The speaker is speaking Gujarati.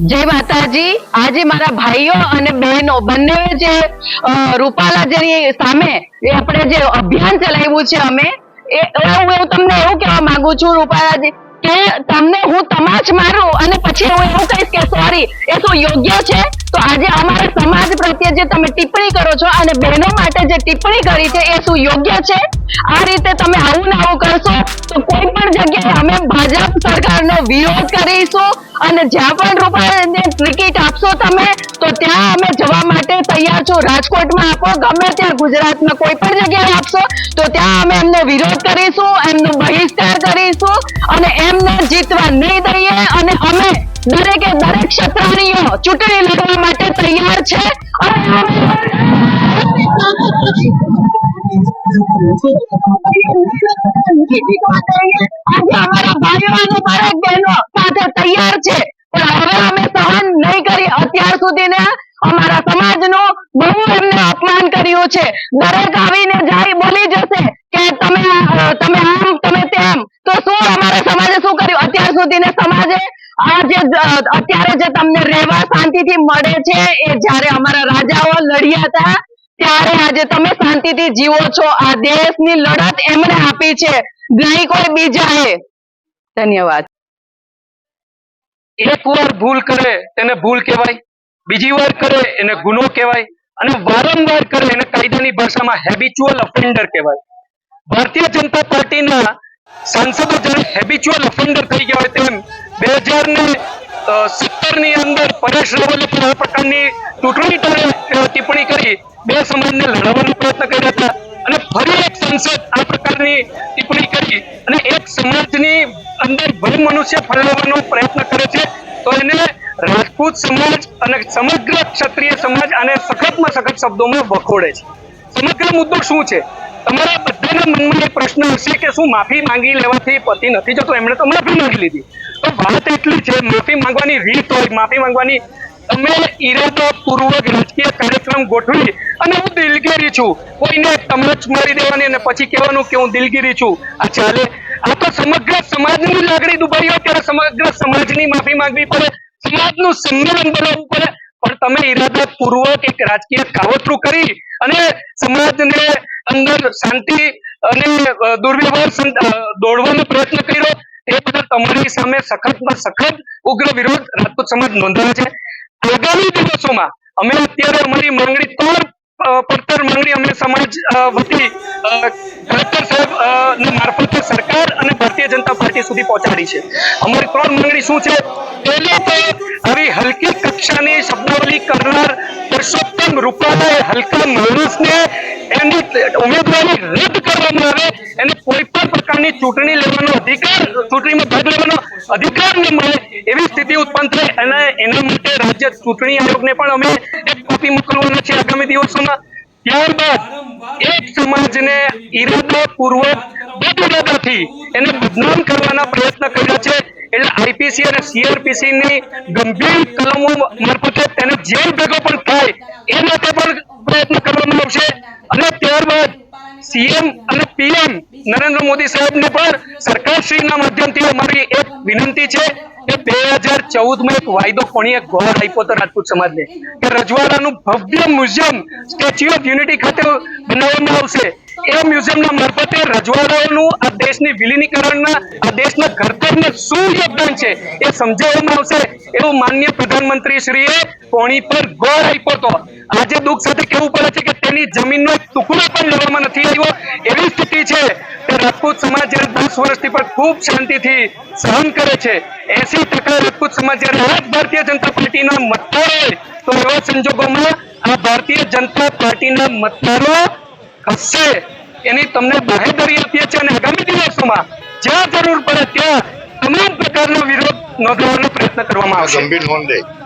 જય માતાજી. આજે મારા ભાઈઓ અને બહેનો, બંને જે રૂપાલા જેની સામે આપણે જે અભિયાન ચલાવ્યું છે અમે, એ હું એવું તમને એવું કહેવા માંગુ છું, રૂપાલાજી, કે તમને હું તમાચ મારું અને પછી હું એવું કહીશ કે સોરી એ શું યોગ્ય છે. તો આજે અમારા સમાજ પ્રત્યે જે તમે ટિપ્પણી કરો છો અને બહેનો માટે જે ટિપ્પણી કરી છે, એ શું યોગ્ય છે? આ રીતે તમે આવું ને આવું કરશો, તો કોઈ પણ જગ્યાએ અમે ભાજપ સરકારનો વિરોધ કરીશું અને જ્યાં પણ રૂપાલાને ટિકિટ આપશો તમે, તો ત્યાં અમે જવા માટે તૈયાર છો. રાજકોટમાં આપો, ગમે ત્યાં ગુજરાતમાં કોઈ પણ જગ્યાએ આપશો, તો ત્યાં અમે એમનો વિરોધ કરીશું, એમનો બહિષ્કાર કરીશું અને એમને જીતવા નહીં દઈએ અને અમે દરેકે દરેક ક્ષત્રિયો ચૂંટણી લડવા માટે તૈયાર છે. અને આજે તૈયાર છે પણ હવે અમે સહન નહીં કરી અત્યાર સુધીને અમારા સમાજનું બહુ એમને અપમાન કર્યું છે દરેક આવીને જાય બોલી જશે કે તમે તમે આમ તમે તેમ તો શું અમારા સમાજે શું કર્યું અત્યાર સુધીને સમાજે આ જે અત્યારે જે તમને રહેવા શાંતિથી મળે છે, એ જ્યારે અમારા રાજાઓ લડ્યા હતા ત્યારે આજે તમે શાંતિથી જીવો છો. આ દેશની લડત એમણે આપી છે. નહીં કોઈ બીજાએ. ધન્યવાદ. એક વાર ભૂલ કરે, તેને ભૂલ કહેવાય. બીજી વાર કરે, એને ગુનો કહેવાય. અને વારંવાર કરે, એને કાયદાની ભાષામાં હેબિચ્યુઅલ ઓફેન્ડર કહેવાય. ભારતીય જનતા પાર્ટીના સાંસદો જ્યારે હેબિચ્યુઅલ ઓફેન્ડર થઈ ગયા હોય તેમ બે હજાર ને સત્તરની અંદર પરેશ રાવલે પણ આ પ્રકારની ચૂંટણી ટીપ્પણી કરી. બે સમાજને લડાવવાનો પ્રયત્ન કર્યા હતા અને ફરી એક સંસદ આ પ્રકારની ટિપ્પણી કરી અને એક સમાજની અંદર ભય મનુષ્ય ફેલાવવાનો પ્રયત્ન કરે છે, તો એને રાજપૂત સમાજ અને સમગ્ર ક્ષત્રિય સમાજ આને સખતમાં સખત શબ્દોમાં વખોડે છે. સમગ્ર મુદ્દો શું છે? તમારા બધાના મનમાં એક પ્રશ્ન હશે કે શું માફી માંગી લેવાથી પતિ નથી જતો? એમણે તો માફી માંગી લીધી. તો વાત એટલી છે, માફી માંગવાની રીત હોય, માફી માંગવાની તમે ઈરાદાપૂર્વક રાજકીય કાર્યક્રમ ગોઠવી અને હું દિલગીરી છું. કોઈને તમચ મારી દેવાની અને પછી કહેવાનું કે હું દિલગીરી છું. આ ચાલે. આ તો સમગ્ર સમાજની લાગણી દુભાઈ હોય ત્યારે સમગ્ર સમાજની માફી માંગવી પડે. સમાજનું સંમેલન બનાવવું પડે. પણ તમે ઈરાદાપૂર્વક એક રાજકીય કાવતરું કરી અને સમાજને અંદર શાંતિ અને દુર્વ્યવહાર દોડવાનો પ્રયત્ન કર્યો. એ બદલ તમારી સામે સખતમાં સખત ઉગ્ર વિરોધ રાજપૂત સમાજ નોંધાવે છે. આગામી દિવસોમાં અમે અત્યારે અમારી માંગણી ત્રણ પડતર માંગણી અમે સમાજ વતી કલેક્ટર સાહેબની મારફતે સરકાર અને ભારતીય જનતા પાર્ટી સુધી પહોંચાડી છે. અમારી ત્રણ માંગણી શું છે? પહેલી તો આવી હલકી કક્ષાની શબ્દાવલી કરનાર પુરુષોત્તમ રૂપાલાએ હલકા માણસને એની ઉમેદવારી રદ કરવામાં આવે, એને કોઈ પણ પ્રકારની ચૂંટણી લેવાનો અધિકાર, ચૂંટણીમાં ભાગ લેવાનો અધિકાર ન મળે એવી સ્થિતિ ઉત્પન્ન થાય અને એના માટે રાજ્ય ચૂંટણી આયોગને પણ અમે એક કોપી મોકલવાના છે આગામી દિવસોમાં. ત્યારબાદ એક સમાજને ઈરાદાપૂર્વક બદલાદાથી એને બદનામ કરવાના પ્રયત્ન કર્યા છે. એટલે આઈપીસી અને સીઆરપીસી ની ગંભીર કલમો મારફતે તેને જેલ ભેગો પણ થાય એ માટે પણ પ્રયત્ન કરવામાં આવશે. અને ત્યારબાદ સીએમ અને પીએમ નરેન્દ્ર મોદી સાહેબને પણ સરકારશ્રીના માધ્યમથી અમારી એક વિનંતી છે કે બે હજાર ચૌદમાં એક વાયદો કોણીએ ગોળ આપ્યો હતો રાજપૂત સમાજને કે રજવાડાનું ભવ્ય મ્યુઝિયમ સ્ટેચ્યુ ઓફ યુનિટી ખાતે બનાવવામાં આવશે. એ મ્યુઝિયમના મારફતે રજવાડાઓનું આ દેશની વિલીનીકરણના, આ દેશના ઘડતરને શું યોગદાન છે એ સમજાવવામાં આવશે એવું માન્ય પ્રધાનમંત્રી શ્રીએ કોણી પર ગોળ આપ્યો હતો. આજે દુઃખ સાથે કહેવું પડે છે કે તેની જમીનનો એક ટુકડો પણ લેવામાં નથી આવ્યો. એવી સ્થિતિ છે કે રાજપૂત સમાજ જ્યારે દસ વર્ષથી પણ ખૂબ શાંતિથી સહન કરે છે, એસી ટકા રાજપૂત સમાજ જ્યારે આ ભારતીય જનતા પાર્ટીના મતદારો તો એવા સંજોગોમાં આ ભારતીય જનતા પાર્ટીના મતદારો હશે. એની તમને બાહેધરી આપીએ છીએ અને આગામી દિવસોમાં જ્યાં જરૂર પડે ત્યાં તમામ પ્રકારનો વિરોધ નોંધવાનો પ્રયત્ન કરવામાં આવશે. ગંભીર નોંધ